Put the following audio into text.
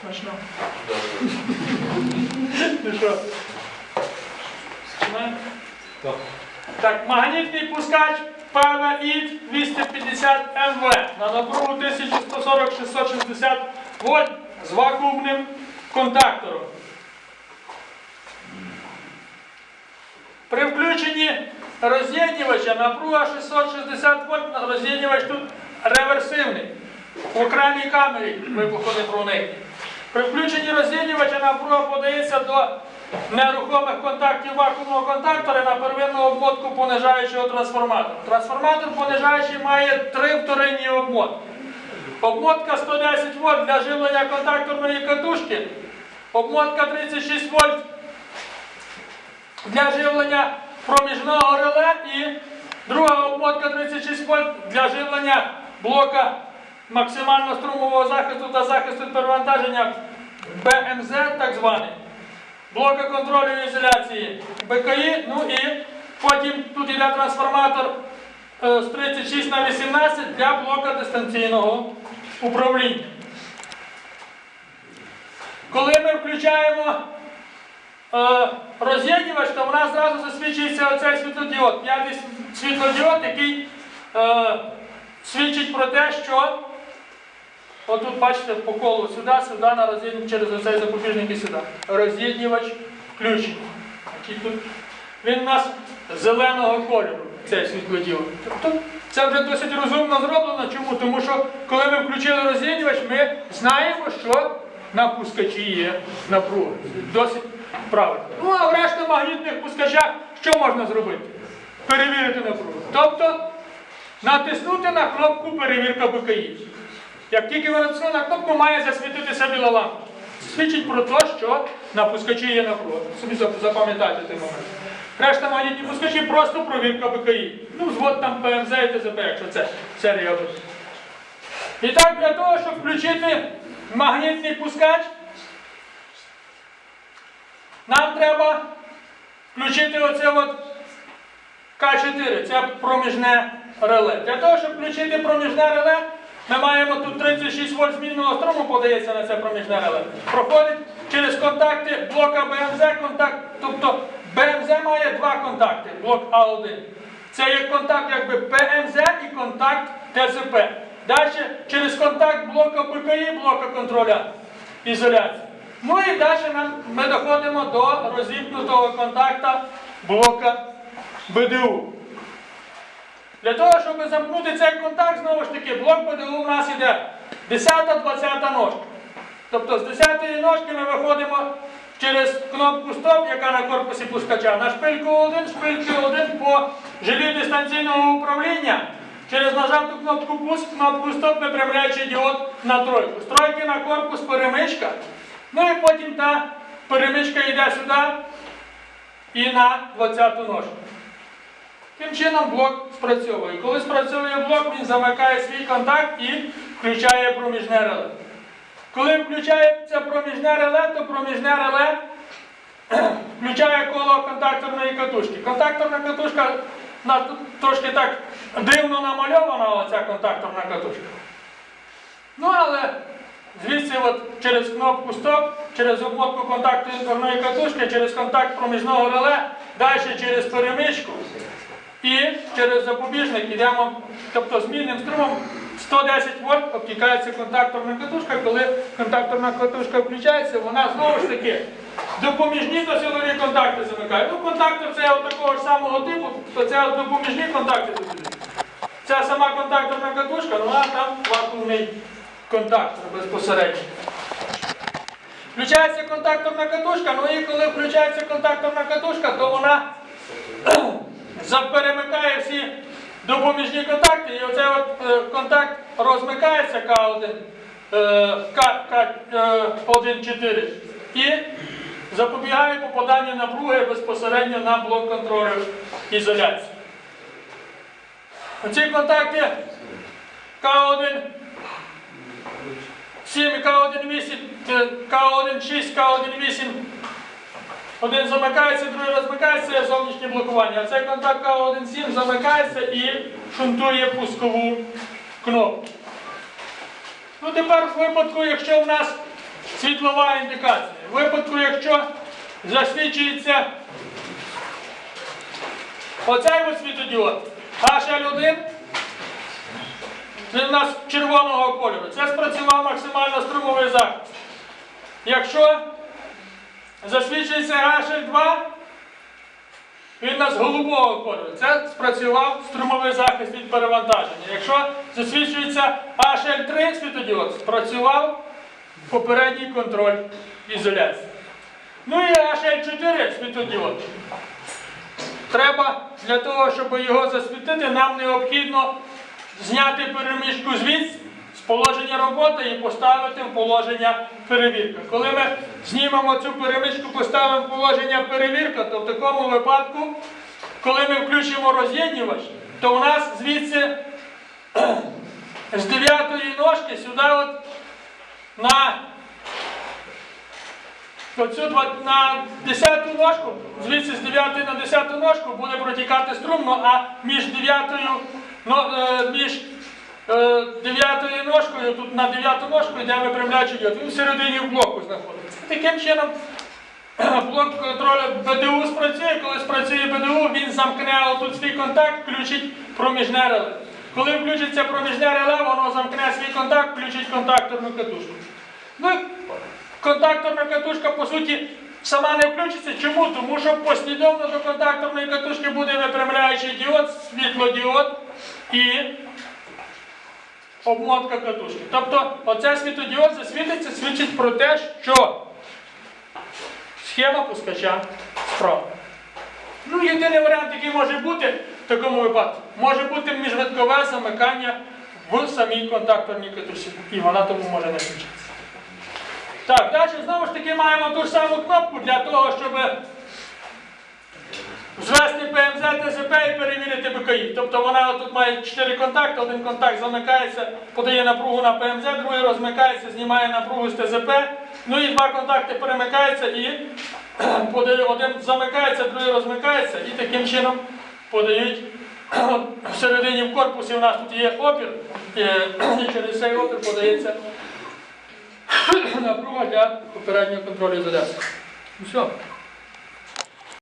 Смачно. Ну що? Починаємо? Так, магнітний пускач ПВІ 250 МВ на напругу 1140-660 вольт з вакуумним контактором. При включенні роз'єднювача напруга 660 вольт, роз'єднювач тут реверсивний. В окремій камері вибухонепроникні. При включенні роз'єднювача напруга подається до нерухомих контактів вакуумного контактора на первинну обмотку понижаючого трансформатора. Трансформатор понижаючий має три вторинні обмотки. Обмотка 110 вольт для живлення контакторної катушки, обмотка 36 вольт для живлення проміжного реле і друга обмотка 36 вольт для живлення блока максимально струмового захисту та захисту перевантаження БМЗ, так званий, блока контролю і ізоляції БКІ, ну і потім тут йде трансформатор е, з 36 на 18 для блока дистанційного управління. Коли ми включаємо е, роз'єднювач, то в нас зразу засвічується оцей світлодіод. П'ятий світлодіод, який е, свідчить про те, що отут бачите по колу сюди, сюди на роз'єднювач через оцей запобіжник і сюди. Роз'єднювач включений. Він у нас зеленого кольору, цей світлодіод. Тобто це вже досить розумно зроблено. Чому? Тому що коли ми включили роз'єднювач, ми знаємо, що на пускачі є напруга. Досить правильно. Ну а в решті магнітних пускачах що можна зробити? Перевірити напругу. Тобто натиснути на кнопку перевірка БКІ. Як тільки ви натиснули на кнопку, має засвітитися біла лампа. Свідчить про те, що на пускачі є напруга. Собі зап- запам'ятайте той момент. Решта магнітні пускачі просто провірка БКІ. Ну, звод там ПМЗ і ТЗП, якщо це серія. І так, для того, щоб включити магнітний пускач, нам треба включити оце от К4, це проміжне реле. Для того, щоб включити проміжне реле, ми маємо тут 36 вольт змінного струму, подається на це проміжне реле. Проходить через контакти блока БМЗ, контакт, тобто БМЗ має два контакти, блок А1. Це є контакт якби ПМЗ і контакт ТЗП. Далі через контакт блока БКІ, блока контроля ізоляції. Ну і далі ми доходимо до розімкнутого контакта блока БДУ. Для того, щоб замкнути цей контакт, знову ж таки, блок БДУ у нас йде 10-20 ножка. Тобто з 10-ї ножки ми виходимо через кнопку стоп, яка на корпусі пускача, на шпильку 1, шпильку 1 по жилі дистанційного управління. Через нажату кнопку пуск, кнопку стоп, випрямляючи діод на тройку. З тройки на корпус перемичка. Ну і потім та перемичка йде сюди і на 20-ту ножку. Тим чином блок спрацьовує. Коли спрацьовує блок, він замикає свій контакт і включає проміжне реле. Коли включається проміжне реле, то проміжне реле включає коло контакторної катушки. Контакторна катушка трошки так дивно намальована, оця контакторна катушка. Ну, але звідси от через кнопку стоп, через обмотку контакторної катушки, через контакт проміжного реле, далі через перемичку. І через запобіжник йдемо, тобто змінним струмом 110 вольт обтікається контакторна катушка. Коли контакторна катушка включається, вона знову ж таки допоміжні до силові контакти замикає. Ну, контактор це такого ж самого типу, то це допоміжні контакти. Ця сама контакторна катушка, ну а там вакуумний контактор безпосередньо. Включається контакторна катушка, ну і коли включається контакторна катушка, то вона заперемикає всі допоміжні контакти, і оцей от е, контакт розмикається К1, е, К, К, е, 1,4 і запобігає попаданню напруги безпосередньо на блок контролю ізоляції. Оці контакти К1 7, К1,8, е, К1,6, К1,8 один замикається, другий розмикається, зовнішнє блокування. А цей контакт К1.7 замикається і шунтує пускову кнопку. Ну тепер в випадку, якщо в нас світлова індикація. В випадку, якщо засвідчується оцей ось світодіод HL1, він у нас червоного кольору. Це спрацював максимально струмовий захист. Якщо засвідчується HL2, він нас голубого кольору. Це спрацював струмовий захист від перевантаження. Якщо засвідчується HL3 світодіод, спрацював попередній контроль ізоляції. Ну і HL4 світодіод. Треба для того, щоб його засвітити, нам необхідно зняти переміжку звідси з положення роботи і поставити в положення перевірка. Коли ми знімемо цю перемичку, поставимо в положення перевірка, то в такому випадку, коли ми включимо роз'єднювач, то у нас звідси з дев'ятої ножки сюди от на Оцю на 10 ножку, звідси з 9 на 10 ножку буде протікати струмно, а між 9, но, е, між е, 9 ножкою, тут на 9 ножку йде випрямляючий діод. Він всередині в блоку знаходиться. Таким чином блок контролю БДУ спрацює, коли спрацює БДУ, він замкне отут свій контакт, включить проміжне реле. Коли включиться проміжне реле, воно замкне свій контакт, включить контакторну катушку. Ну, контакторна катушка, по суті, сама не включиться. Чому? Тому що послідовно до контакторної катушки буде випрямляючий діод, світлодіод і обмотка катушки. Тобто оце світлодіод засвітиться, свідчить про те, що схема пускача справа. Ну, єдиний варіант, який може бути в такому випадку, може бути міжвиткове замикання в самій контакторній катушці. І вона тому може не включитися. Так, далі знову ж таки маємо ту ж саму кнопку для того, щоб звести ПМЗ перевірити Тобто вона тут має 4 контакти, один контакт замикається, подає напругу на ПМЗ, другий розмикається, знімає напругу з ТЗП. Ну і два контакти перемикаються і подає, один замикається, другий розмикається і таким чином подають всередині в корпусі у нас тут є опір, е, і через цей опір подається напруга для попереднього контролю ізоляції. Ну все.